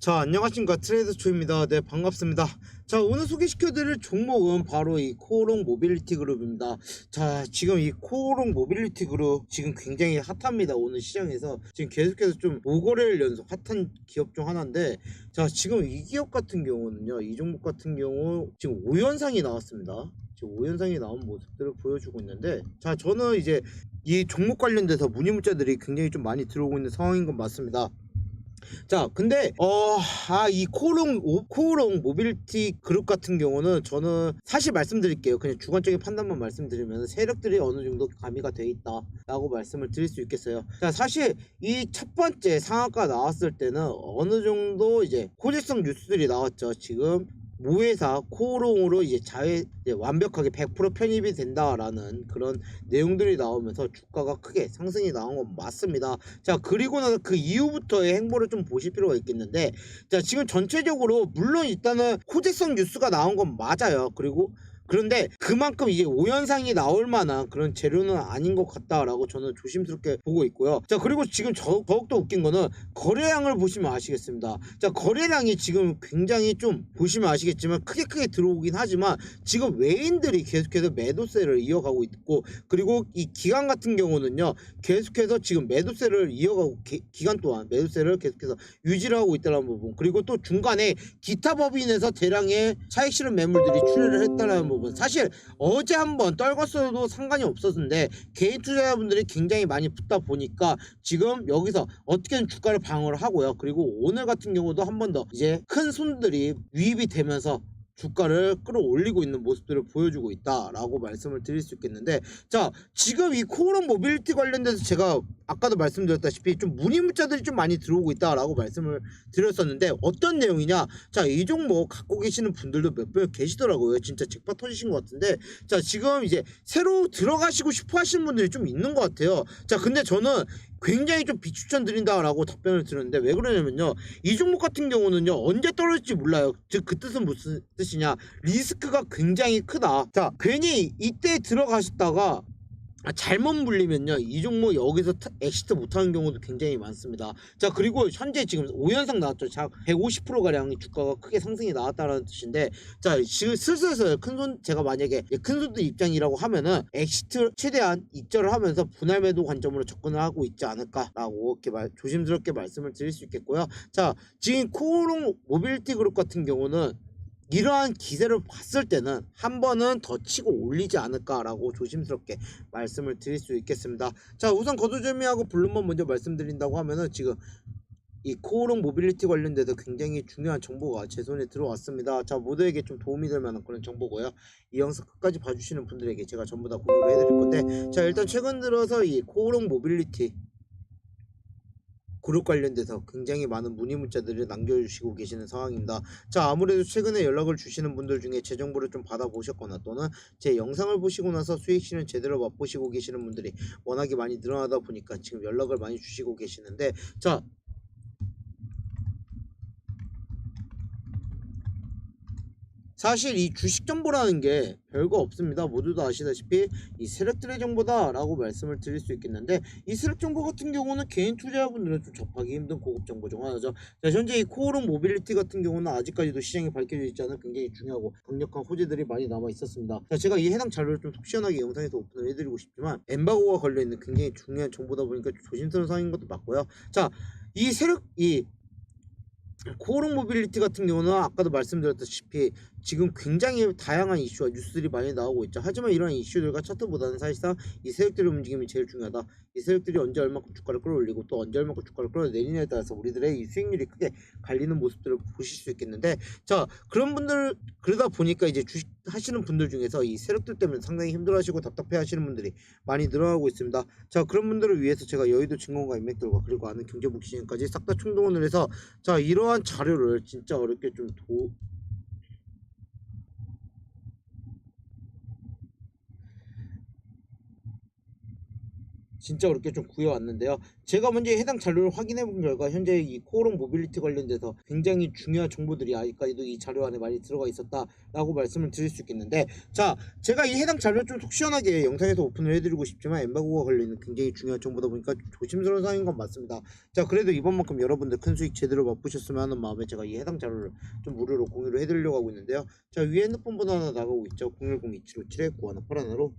자 안녕하십니까. 트레이더 초입니다. 네 반갑습니다. 자 오늘 소개시켜드릴 종목은 바로 이 코오롱 모빌리티 그룹입니다. 자 지금 이 코오롱 모빌리티 그룹 지금 굉장히 핫합니다. 오늘 시장에서. 지금 계속해서 좀 5거래일 연속 핫한 기업 중 하나인데 자 지금 이 기업 같은 경우는요 이 종목 같은 경우 지금 5연상이 나왔습니다. 지금 5연상이 나온 모습들을 보여주고 있는데 자 저는 이제 이 종목 관련돼서 문의 문자들이 굉장히 좀 많이 들어오고 있는 상황인 건 맞습니다 자, 근데 어 아 이 코롱 오- 코롱 모빌리티 그룹 같은 경우는 저는 사실 말씀드릴게요. 그냥 주관적인 판단만 말씀드리면 세력들이 어느 정도 가미가 돼 있다라고 말씀을 드릴 수 있겠어요. 자, 사실 이 첫 번째 상한가 나왔을 때는 어느 정도 이제 호재성 뉴스들이 나왔죠. 지금 모회사 코롱으로 이제 자회 이제 완벽하게 100% 편입이 된다라는 그런 내용들이 나오면서 주가가 크게 상승이 나온 건 맞습니다. 자 그리고 나서 그 이후부터의 행보를 좀 보실 필요가 있겠는데 자 지금 전체적으로 물론 일단은 호재성 뉴스가 나온 건 맞아요 그리고 그런데 그만큼 이제 오연상이 나올 만한 그런 재료는 아닌 것 같다라고 저는 조심스럽게 보고 있고요. 자 그리고 지금 저, 더욱더 웃긴 거는 거래량을 보시면 아시겠습니다. 자 거래량이 지금 굉장히 좀 보시면 아시겠지만 크게 크게 들어오긴 하지만 지금 외인들이 계속해서 매도세를 이어가고 있고 그리고 이 기간 같은 경우는요 계속해서 지금 매도세를 이어가고 기, 기간 동안 매도세를 계속해서 유지를 하고 있다는 부분 그리고 또 중간에 기타 법인에서 대량의 차익 실현 매물들이 출혈을 했다는 부분 사실 어제 한번 떨궜어도 상관이 없었는데 개인 투자자분들이 굉장히 많이 붙다 보니까 지금 여기서 어떻게든 주가를 방어를 하고요. 그리고 오늘 같은 경우도 한 번 더 이제 큰 손들이 유입이 되면서 주가를 끌어올리고 있는 모습들을 보여주고 있다라고 말씀을 드릴 수 있겠는데 자 지금 이 코오롱 모빌리티 관련돼서 제가 아까도 말씀드렸다시피 좀 문의 문자들이 좀 많이 들어오고 있다라고 말씀을 드렸었는데 어떤 내용이냐? 자 이 종목 갖고 계시는 분들도 몇 분 계시더라고요. 진짜 잭팟 터지신 것 같은데. 자 지금 이제 새로 들어가시고 싶어 하시는 분들이 좀 있는 것 같아요. 자 근데 저는 굉장히 좀 비추천 드린다라고 답변을 드렸는데 왜 그러냐면요. 이 종목 같은 경우는요 언제 떨어질지 몰라요. 즉 그 뜻은 무슨 뜻이냐. 리스크가 굉장히 크다. 자 괜히 이때 들어가셨다가 아, 잘못 물리면요 이 종목 여기서 타- 엑시트 못하는 경우도 굉장히 많습니다. 자 그리고 현재 지금 5연상 나왔죠. 자150% 가량 주가가 크게 상승이 나왔다는 뜻인데 자 슬슬슬 큰손 제가 만약에 큰 손들 입장이라고 하면은 엑시트 최대한 입절을 하면서 분할 매도 관점으로 접근을 하고 있지 않을까라고 이렇게 말, 조심스럽게 말씀을 드릴 수 있겠고요. 자 지금 코오롱 모빌리티 그룹 같은 경우는 이러한 기세를 봤을 때는 한 번은 더 치고 올리지 않을까라고 조심스럽게 말씀을 드릴 수 있겠습니다. 자 우선 거두절미하고 블룸만 먼저 말씀드린다고 하면은 지금 이 코오롱 모빌리티 관련돼서 굉장히 중요한 정보가 제 손에 들어왔습니다. 자 모두에게 좀 도움이 될 만한 그런 정보고요. 이 영상 끝까지 봐주시는 분들에게 제가 전부 다 공유를 해드릴 건데 자 일단 최근 들어서 이 코오롱 모빌리티 그룹 관련돼서 굉장히 많은 문의 문자들을 남겨주시고 계시는 상황입니다. 자 아무래도 최근에 연락을 주시는 분들 중에 제 정보를 좀 받아보셨거나 또는 제 영상을 보시고 나서 수익 실현 제대로 맛보시고 계시는 분들이 워낙에 많이 늘어나다 보니까 지금 연락을 많이 주시고 계시는데 자 사실 이 주식 정보라는 게 별거 없습니다. 모두도 아시다시피 이 세력들의 정보다라고 말씀을 드릴 수 있겠는데 이 세력 정보 같은 경우는 개인 투자자분들은 좀 접하기 힘든 고급 정보 중 하나죠. 자, 현재 이 코오롱 모빌리티 같은 경우는 아직까지도 시장에 밝혀져 있지 않은 굉장히 중요하고 강력한 호재들이 많이 남아 있었습니다. 자, 제가 이 해당 자료를 좀 속 시원하게 영상에서 오픈을 해드리고 싶지만 엠바고가 걸려 있는 굉장히 중요한 정보다 보니까 좀 조심스러운 상황인 것도 맞고요. 자, 이 세력 이 코오롱 모빌리티 같은 경우는 아까도 말씀드렸다시피 지금 굉장히 다양한 이슈와 뉴스들이 많이 나오고 있죠. 하지만 이러한 이슈들과 차트보다는 사실상 이 세력들의 움직임이 제일 중요하다. 이 세력들이 언제 얼마큼 주가를 끌어올리고 또 언제 얼마큼 주가를 끌어내리냐에 따라서 우리들의 이 수익률이 크게 갈리는 모습들을 보실 수 있겠는데 자 그런 분들 그러다 보니까 이제 주식 하시는 분들 중에서 이 세력들 때문에 상당히 힘들어하시고 답답해하시는 분들이 많이 늘어나고 있습니다. 자 그런 분들을 위해서 제가 여의도 증권가 인맥들과 그리고 아는 경제복 시즌까지 싹 다 총동원을 해서 자 이러한 자료를 진짜 어렵게 좀 도, 진짜 어렵게 좀 구해왔는데요. 제가 먼저 해당 자료를 확인해 본 결과 현재 이 코오롱 모빌리티 관련돼서 굉장히 중요한 정보들이 아직까지도 이 자료 안에 많이 들어가 있었다라고 말씀을 드릴 수 있겠는데 자 제가 이 해당 자료를 좀 속 시원하게 영상에서 오픈을 해드리고 싶지만 엠바고가 걸리는 굉장히 중요한 정보다 보니까 좀 조심스러운 상황인 건 맞습니다. 자 그래도 이번만큼 여러분들 큰 수익 제대로 맛보셨으면 하는 마음에 제가 이 해당 자료를 좀 무료로 공유를 해드리려고 하고 있는데요. 자 위에 핸드폰 번호 하나 나가고 있죠. 010-2757-91 하나로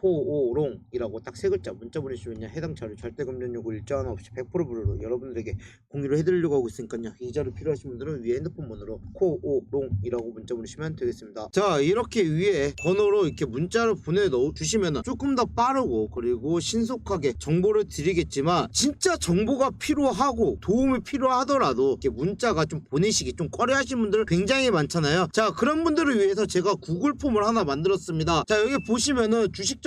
코오롱이라고 딱 세 글자 문자 보내주시면 해당 자료 절대 금전 요구 일정 하나 없이 100% 무료로 여러분들에게 공유를 해드리려고 하고 있으니까요. 이 자료 필요하신 분들은 위에 핸드폰 번호로 코오롱이라고 문자 보내시면 되겠습니다. 자 이렇게 위에 번호로 이렇게 문자를 보내놓 주시면 조금 더 빠르고 그리고 신속하게 정보를 드리겠지만 진짜 정보가 필요하고 도움이 필요하더라도 이렇게 문자가 좀 보내시기 좀 꺼려하시는 분들 굉장히 많잖아요. 자 그런 분들을 위해서 제가 구글 폼을 하나 만들었습니다. 자 여기 보시면은 주식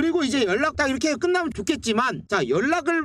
그리고 이제 연락 딱 이렇게 끝나면 좋겠지만, 자, 연락을